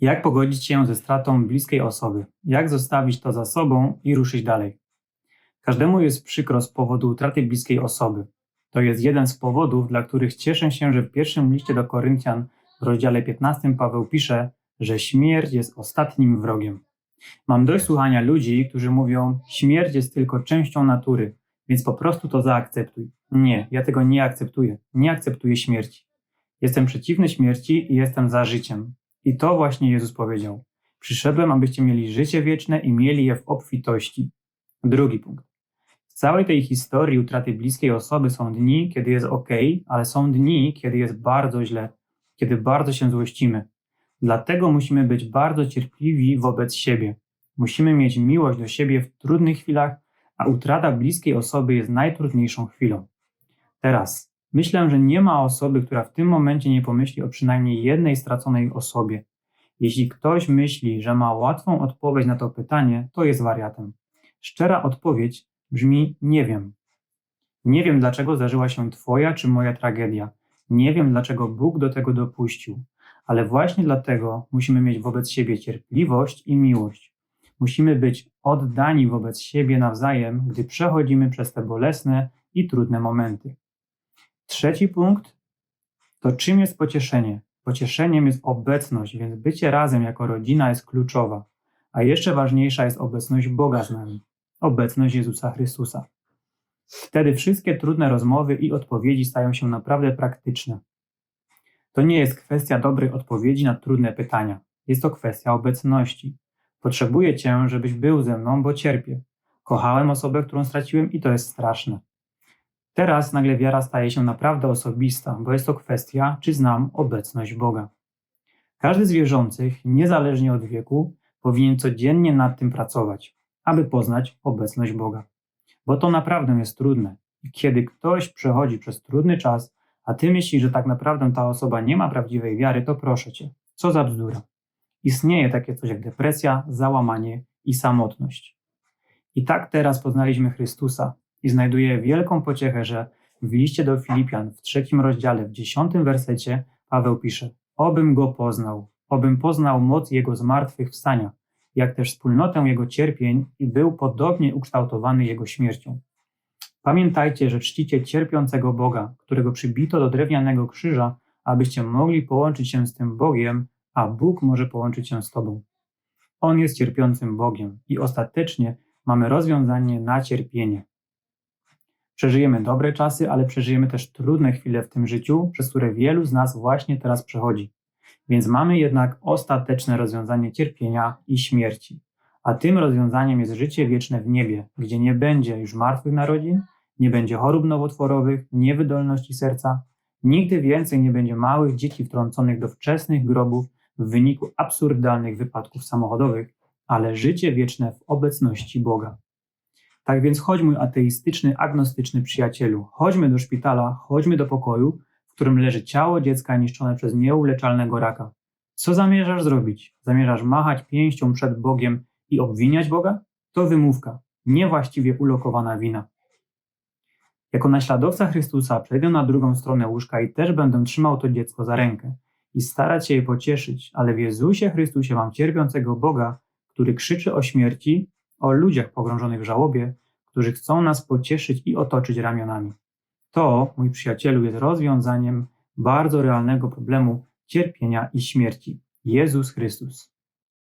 Jak pogodzić się ze stratą bliskiej osoby? Jak zostawić to za sobą i ruszyć dalej? Każdemu jest przykro z powodu utraty bliskiej osoby. To jest jeden z powodów, dla których cieszę się, że w pierwszym liście do Koryntian w rozdziale 15 Paweł pisze, że śmierć jest ostatnim wrogiem. Mam dość słuchania ludzi, którzy mówią: Śmierć jest tylko częścią natury, więc po prostu to zaakceptuj. Nie, ja tego nie akceptuję. Nie akceptuję śmierci. Jestem przeciwny śmierci i jestem za życiem. I to właśnie Jezus powiedział. Przyszedłem, abyście mieli życie wieczne i mieli je w obfitości. Drugi punkt. W całej tej historii utraty bliskiej osoby są dni, kiedy jest ok, ale są dni, kiedy jest bardzo źle, kiedy bardzo się złościmy. Dlatego musimy być bardzo cierpliwi wobec siebie. Musimy mieć miłość do siebie w trudnych chwilach, a utrata bliskiej osoby jest najtrudniejszą chwilą. Teraz, myślę, że nie ma osoby, która w tym momencie nie pomyśli o przynajmniej jednej straconej osobie. Jeśli ktoś myśli, że ma łatwą odpowiedź na to pytanie, to jest wariatem. Szczera odpowiedź brzmi: Nie wiem. Nie wiem, dlaczego zdarzyła się Twoja czy moja tragedia. Nie wiem, dlaczego Bóg do tego dopuścił, ale właśnie dlatego musimy mieć wobec siebie cierpliwość i miłość. Musimy być oddani wobec siebie nawzajem, gdy przechodzimy przez te bolesne i trudne momenty. Trzeci punkt to czym jest pocieszenie? Pocieszeniem jest obecność, więc bycie razem jako rodzina jest kluczowa. A jeszcze ważniejsza jest obecność Boga z nami, obecność Jezusa Chrystusa. Wtedy wszystkie trudne rozmowy i odpowiedzi stają się naprawdę praktyczne. To nie jest kwestia dobrej odpowiedzi na trudne pytania. Jest to kwestia obecności. Potrzebuję Cię, żebyś był ze mną, bo cierpię. Kochałem osobę, którą straciłem i to jest straszne. Teraz nagle wiara staje się naprawdę osobista, bo jest to kwestia, czy znam obecność Boga. Każdy z wierzących, niezależnie od wieku, powinien codziennie nad tym pracować, aby poznać obecność Boga. Bo to naprawdę jest trudne. Kiedy ktoś przechodzi przez trudny czas, a ty myślisz, że tak naprawdę ta osoba nie ma prawdziwej wiary, to proszę cię, co za bzdura. Istnieje takie coś jak depresja, załamanie i samotność. I tak teraz poznaliśmy Chrystusa, i znajduje wielką pociechę, że w liście do Filipian w trzecim rozdziale, w dziesiątym wersecie Paweł pisze: Obym go poznał, obym poznał moc jego zmartwychwstania, jak też wspólnotę jego cierpień i był podobnie ukształtowany jego śmiercią. Pamiętajcie, że czcicie cierpiącego Boga, którego przybito do drewnianego krzyża, abyście mogli połączyć się z tym Bogiem, a Bóg może połączyć się z Tobą. On jest cierpiącym Bogiem i ostatecznie mamy rozwiązanie na cierpienie. Przeżyjemy dobre czasy, ale przeżyjemy też trudne chwile w tym życiu, przez które wielu z nas właśnie teraz przechodzi. Więc mamy jednak ostateczne rozwiązanie cierpienia i śmierci. A tym rozwiązaniem jest życie wieczne w niebie, gdzie nie będzie już martwych narodzin, nie będzie chorób nowotworowych, niewydolności serca, nigdy więcej nie będzie małych dzieci wtrąconych do wczesnych grobów w wyniku absurdalnych wypadków samochodowych, ale życie wieczne w obecności Boga. Tak więc chodź, mój ateistyczny, agnostyczny przyjacielu, chodźmy do szpitala, chodźmy do pokoju, w którym leży ciało dziecka niszczone przez nieuleczalnego raka. Co zamierzasz zrobić? Zamierzasz machać pięścią przed Bogiem i obwiniać Boga? To wymówka, niewłaściwie ulokowana wina. Jako naśladowca Chrystusa przejdę na drugą stronę łóżka i też będę trzymał to dziecko za rękę i starać się je pocieszyć, ale w Jezusie Chrystusie mam cierpiącego Boga, który krzyczy o śmierci, o ludziach pogrążonych w żałobie, którzy chcą nas pocieszyć i otoczyć ramionami. To, mój przyjacielu, jest rozwiązaniem bardzo realnego problemu cierpienia i śmierci. Jezus Chrystus.